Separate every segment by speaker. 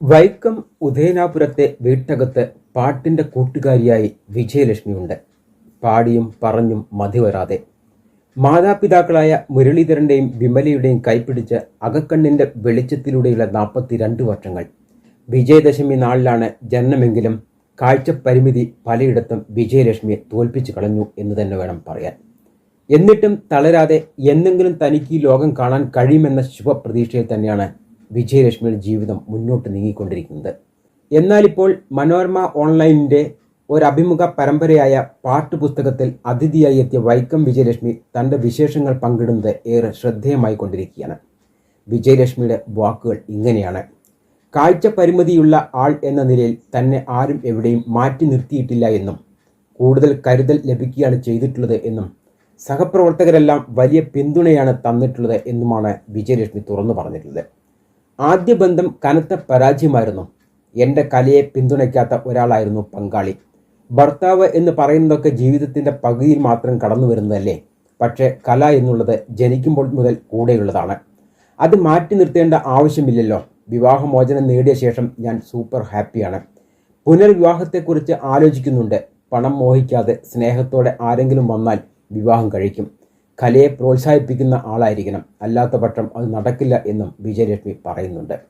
Speaker 1: വൈക്കം ഉദയനാപുരത്തെ വീട്ടകത്ത് പാട്ടിന്റെ കൂട്ടുകാരിയായി വിജയലക്ഷ്മിയുണ്ട്. പാടിയും പറഞ്ഞും മതി വരാതെ. മാതാപിതാക്കളായ മുരളീധരന്റെയും വിമലയുടെയും കൈപ്പിടിച്ച് അകക്കണ്ണിന്റെ വെളിച്ചത്തിലൂടെയുള്ള നാൽപ്പത്തിരണ്ട് വർഷങ്ങൾ. വിജയദശമി നാളിലാണ് ജനനമെങ്കിലും കാഴ്ച പരിമിതി പലയിടത്തും വിജയലക്ഷ്മിയെ തോൽപ്പിച്ചു കളഞ്ഞു എന്ന് തന്നെ വേണം പറയാൻ. എന്നിട്ടും തളരാതെ എന്നെങ്കിലും തനിക്ക് ലോകം കാണാൻ കഴിയുമെന്ന ശുഭപ്രതീക്ഷയിൽ തന്നെയാണ് വിജയലക്ഷ്മിയുടെ ജീവിതം മുന്നോട്ട് നീങ്ങിക്കൊണ്ടിരിക്കുന്നത്. എന്നാലിപ്പോൾ മനോരമ ഓൺലൈനിന്റെ ഒരു അഭിമുഖ പരമ്പരയായ പാട്ടുപുസ്തകത്തിൽ അതിഥിയായി എത്തിയ വൈക്കം വിജയലക്ഷ്മി തന്റെ വിശേഷങ്ങൾ പങ്കിടുന്നത് ഏറെ ശ്രദ്ധേയമായി കൊണ്ടിരിക്കുകയാണ്. വിജയലക്ഷ്മിയുടെ വാക്കുകൾ ഇങ്ങനെയാണ്. കാഴ്ച പരിമിതിയുള്ള ആൾ എന്ന നിലയിൽ തന്നെ ആരും എവിടെയും മാറ്റി നിർത്തിയിട്ടില്ല എന്നും കൂടുതൽ കരുതൽ ലഭിക്കുകയാണ് ചെയ്തിട്ടുള്ളത് എന്നും സഹപ്രവർത്തകരെല്ലാം വലിയ പിന്തുണയാണ് തന്നിട്ടുള്ളത് എന്നുമാണ് വിജയലക്ഷ്മി തുറന്നു പറഞ്ഞിട്ടുള്ളത്. ആദ്യ ബന്ധം കനത്ത പരാജയമായിരുന്നു. എന്റെ കലയെ പിന്തുണയ്ക്കാത്ത ഒരാളായിരുന്നു പങ്കാളി. ഭർത്താവ് എന്ന് പറയുന്നതൊക്കെ ജീവിതത്തിന്റെ പകുതിയിൽ മാത്രം കടന്നു വരുന്നതല്ലേ? പക്ഷേ കല എന്നുള്ളത് ജനിക്കുമ്പോൾ മുതൽ കൂടെയുള്ളതാണ്. അത് മാറ്റി നിർത്തേണ്ട ആവശ്യമില്ലല്ലോ. വിവാഹമോചനം നേടിയ ശേഷം ഞാൻ സൂപ്പർ ഹാപ്പിയാണ്. പുനർവിവാഹത്തെക്കുറിച്ച് ആലോചിക്കുന്നുണ്ട്. പണം മോഹിക്കാതെ സ്നേഹത്തോടെ ആരെങ്കിലും വന്നാൽ വിവാഹം കഴിക്കും. കലയെ പ്രോത്സാഹിപ്പിക്കുന്ന ആളായിരിക്കണം. അല്ലാത്ത പക്ഷം അത് നടക്കില്ല എന്നും വിജയലക്ഷ്മി പറയുന്നുണ്ട്.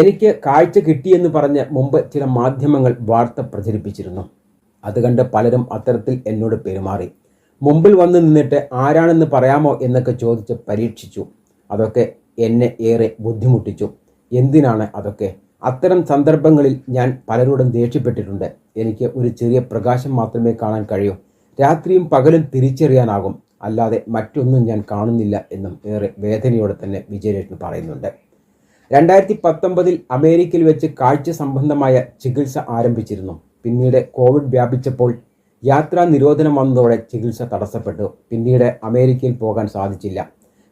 Speaker 1: എനിക്ക് കാഴ്ച കിട്ടിയെന്ന് പറഞ്ഞ് മുമ്പ് ചില മാധ്യമങ്ങൾ വാർത്ത പ്രചരിപ്പിച്ചിരുന്നു. അത് കണ്ട് പലരും അത്തരത്തിൽ എന്നോട് പെരുമാറി. മുമ്പിൽ വന്ന് നിന്നിട്ട് ആരാണെന്ന് പറയാമോ എന്നൊക്കെ ചോദിച്ച് പരീക്ഷിച്ചു. അതൊക്കെ എന്നെ ഏറെ ബുദ്ധിമുട്ടിച്ചു. എന്തിനാണ് അതൊക്കെ? അത്തരം സന്ദർഭങ്ങളിൽ ഞാൻ പലരോടും ദേഷ്യപ്പെട്ടിട്ടുണ്ട്. എനിക്ക് ഒരു ചെറിയ പ്രകാശം മാത്രമേ കാണാൻ കഴിയൂ. രാത്രിയും പകലും തിരിച്ചറിയാനാകും. അല്ലാതെ മറ്റൊന്നും ഞാൻ കാണുന്നില്ല എന്നും ഏറെ വേദനയോടെ തന്നെ വിജയലക്ഷ്മി പറയുന്നുണ്ട്. രണ്ടായിരത്തി പത്തൊമ്പതിൽ അമേരിക്കയിൽ വെച്ച് കാഴ്ച സംബന്ധമായ ചികിത്സ ആരംഭിച്ചിരുന്നു. പിന്നീട് കോവിഡ് വ്യാപിച്ചപ്പോൾ യാത്രാ നിരോധനം വന്നതോടെ ചികിത്സ തടസ്സപ്പെട്ടു. പിന്നീട് അമേരിക്കയിൽ പോകാൻ സാധിച്ചില്ല.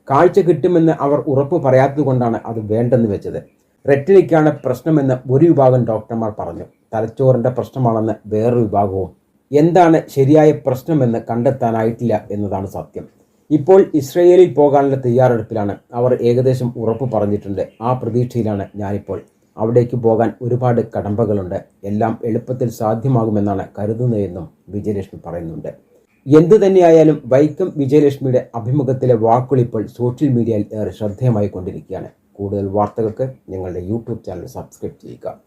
Speaker 1: കാഴ്ച കിട്ടുമെന്ന് അവർ ഉറപ്പ് പറയാത്തതുകൊണ്ടാണ് അത് വേണ്ടെന്ന് വെച്ചത്. റെറ്റിനിക്കാണ് പ്രശ്നമെന്ന് ഒരു വിഭാഗം ഡോക്ടർമാർ പറഞ്ഞു. തലച്ചോറിന്റെ പ്രശ്നമാണെന്ന് വേറൊരു വിഭാഗവും എന്താണ് ശരിയായ പ്രശ്നമെന്ന് കണ്ടെത്താനായിട്ടില്ല എന്നതാണ് സത്യം. ഇപ്പോൾ ഇസ്രയേലിൽ പോകാനുള്ള തയ്യാറെടുപ്പിലാണ് അവർ ഏകദേശം ഉറപ്പ് പറഞ്ഞിട്ടുണ്ട്. ആ പ്രതീക്ഷയിലാണ് ഞാനിപ്പോൾ. അവിടേക്ക് പോകാൻ ഒരുപാട് കടമ്പകളുണ്ട്. എല്ലാം എളുപ്പത്തിൽ സാധ്യമാകുമെന്നാണ് കരുതുന്നതെന്നും വിജയലക്ഷ്മി പറയുന്നുണ്ട്. എന്തു തന്നെയായാലും വൈക്കം വിജയലക്ഷ്മിയുടെ അഭിമുഖത്തിലെ വാക്കുകൾ ഇപ്പോൾ സോഷ്യൽ മീഡിയയിൽ ഏറെ ശ്രദ്ധേയമായി കൊണ്ടിരിക്കുകയാണ്. കൂടുതൽ വാർത്തകൾക്ക് നിങ്ങളുടെ യൂട്യൂബ് ചാനൽ സബ്സ്ക്രൈബ് ചെയ്യുക.